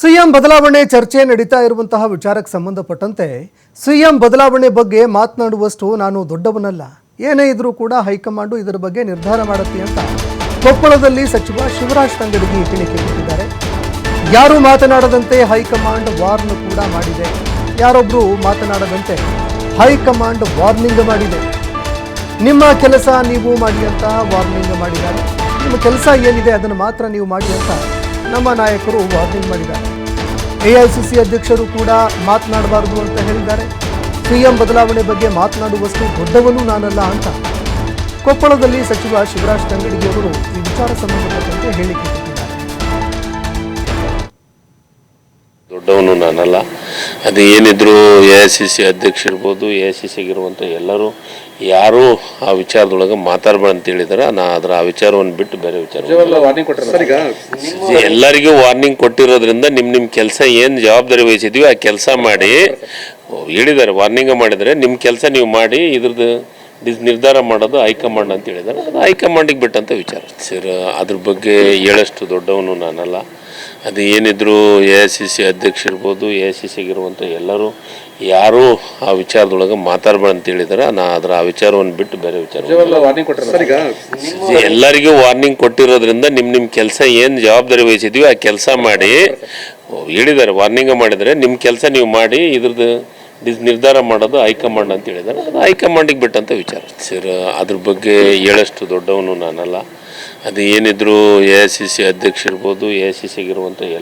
CM ಬದಲಾವಣೆ ಚರ್ಚೆ ನಡೀತಾ ಇರುವಂತಹ ವಿಚಾರಕ್ಕೆ ಸಂಬಂಧಪಟ್ಟಂತೆ ಸಿಎಂ ಬದಲಾವಣೆ ಬಗ್ಗೆ ಮಾತನಾಡುವಷ್ಟು ನಾನು ದೊಡ್ಡವನಲ್ಲ. ಏನೇ ಇದ್ರೂ ಕೂಡ ಹೈಕಮಾಂಡು ಇದರ ಬಗ್ಗೆ ನಿರ್ಧಾರ ಮಾಡುತ್ತೆ ಅಂತ ಕೊಪ್ಪಳದಲ್ಲಿ ಸಚಿವ ಶಿವರಾಜ್ ತಂಗಡಿಗೆ ಹೇಳಿಕೆ ಕೊಟ್ಟಿದ್ದಾರೆ ಯಾರು ಮಾತನಾಡದಂತೆ ಹೈಕಮಾಂಡ್ ವಾರ್ನ್ ಕೂಡ ಮಾಡಿದೆ. ಯಾರೊಬ್ಬರು ಮಾತನಾಡದಂತೆ ಹೈಕಮಾಂಡ್ ವಾರ್ನಿಂಗ್ ಮಾಡಿದೆ. ನಿಮ್ಮ ಕೆಲಸ ನೀವು ಮಾಡಿ ಅಂತ ವಾರ್ನಿಂಗ್ ಮಾಡಿದ್ದಾರೆ. ನಿಮ್ಮ ಕೆಲಸ ಏನಿದೆ ಅದನ್ನು ಮಾತ್ರ ನೀವು ಮಾಡಿ ಅಂತ ನಮ್ಮ ನಾಯಕರು ವಾರ್ನಿಂಗ್ ಮಾಡಿದ್ದಾರೆ. ಎಐಸಿಸಿ ಅಧ್ಯಕ್ಷರು ಕೂಡ ಮಾತನಾಡಬಾರದು ಅಂತ ಹೇಳಿದ್ದಾರೆ. ಸಿಎಂ ಬದಲಾವಣೆ ಬಗ್ಗೆ ಮಾತನಾಡುವಷ್ಟು ದೊಡ್ಡವನು ನಾನಲ್ಲ ಅಂತ ಕೊಪ್ಪಳದಲ್ಲಿ ಸಚಿವ ಶಿವರಾಜ್ ತಂಗಡಿಗೆಯವರು ಈ ವಿಚಾರ ಸಂಬಂಧಪಟ್ಟಂತೆ ಹೇಳಿಕೆ ದೊಡ್ಡವನು ನಾನಲ್ಲ. ಅದು ಏನಿದ್ರು ಎ ಐ ಸಿ ಸಿ ಅಧ್ಯಕ್ಷ ಇರ್ಬೋದು ಎ ಐ ಸಿ ಸಿಗಿರುವಂಥ ಎಲ್ಲರೂ ಯಾರೂ ಆ ವಿಚಾರದೊಳಗೆ ಮಾತಾಡ್ಬೇಡ ಅಂತ ಹೇಳಿದಾರೆ. ನಾ ಅದರ ಆ ವಿಚಾರವನ್ನು ಬಿಟ್ಟು ಬೇರೆ ವಿಚಾರ ಎಲ್ಲರಿಗೂ ವಾರ್ನಿಂಗ್ ಕೊಟ್ಟಿರೋದ್ರಿಂದ ನಿಮ್ಮ ನಿಮ್ಮ ಕೆಲಸ ಏನು ಜವಾಬ್ದಾರಿ ವಹಿಸಿದ್ವಿ ಆ ಕೆಲಸ ಮಾಡಿ ಹೇಳಿದ್ದಾರೆ ವಾರ್ನಿಂಗ್ ಮಾಡಿದರೆ ನಿಮ್ಮ ಕೆಲಸ ನೀವು ಮಾಡಿ ಇದ್ರದ್ದು ಡಿಸ್- ನಿರ್ಧಾರ ಮಾಡೋದು ಹೈಕಮಾಂಡ್ ಅಂತ ಹೇಳಿದ್ದಾರೆ ಅದು ಹೈಕಮಾಂಡಿಗೆ ಬಿಟ್ಟಂತ ವಿಚಾರ. ಸರ್ ಅದ್ರ ಬಗ್ಗೆ ಹೇಳಷ್ಟು ದೊಡ್ಡವನು ನಾನಲ್ಲ. ಅದು ಏನಿದ್ರು ಎ ಐ ಸಿ ಸಿ ಅಧ್ಯಕ್ಷ ಇರ್ಬೋದು ಎ ಐ ಸಿ ಸಿಗಿರುವಂಥ ಎಲ್ಲರೂ ಯಾರೂ ಆ ವಿಚಾರದೊಳಗೆ ಮಾತಾಡ್ಬೇಡ ಅಂತ ಹೇಳಿದ್ರೆ. ನಾ ಅದರ ಆ ವಿಚಾರವನ್ನು ಬಿಟ್ಟು ಬೇರೆ ವಿಚಾರ ಎಲ್ಲರಿಗೂ ವಾರ್ನಿಂಗ್ ಕೊಟ್ಟಿರೋದ್ರಿಂದ ನಿಮ್ಮ ನಿಮ್ಮ ಕೆಲಸ ಏನು ಜವಾಬ್ದಾರಿ ವಹಿಸಿದ್ವಿ ಆ ಕೆಲಸ ಮಾಡಿ ಹೇಳಿದ್ದಾರೆ ವಾರ್ನಿಂಗ್ ಮಾಡಿದರೆ ನಿಮ್ಮ ಕೆಲಸ ನೀವು ಮಾಡಿ ಇದ್ರದ್ದು ಡಿಸ್- ನಿರ್ಧಾರ ಮಾಡೋದು ಹೈಕಮಾಂಡ್ ಅಂತ ಹೇಳಿದ್ದಾರೆ ಅದು ಹೈಕಮಾಂಡಿಗೆ ಬಿಟ್ಟಂತ ವಿಚಾರ. ಸರ್ ಅದ್ರ ಬಗ್ಗೆ ಹೇಳಷ್ಟು ದೊಡ್ಡವನು ನಾನಲ್ಲ. ಅದು ಏನಿದ್ರು ಎ ಐ ಸಿ ಸಿ ಅಧ್ಯಕ್ಷ ಇರ್ಬೋದು ಎ ಐ ಸಿ ಸಿಗಿರುವಂಥ ಎಲ್ಲ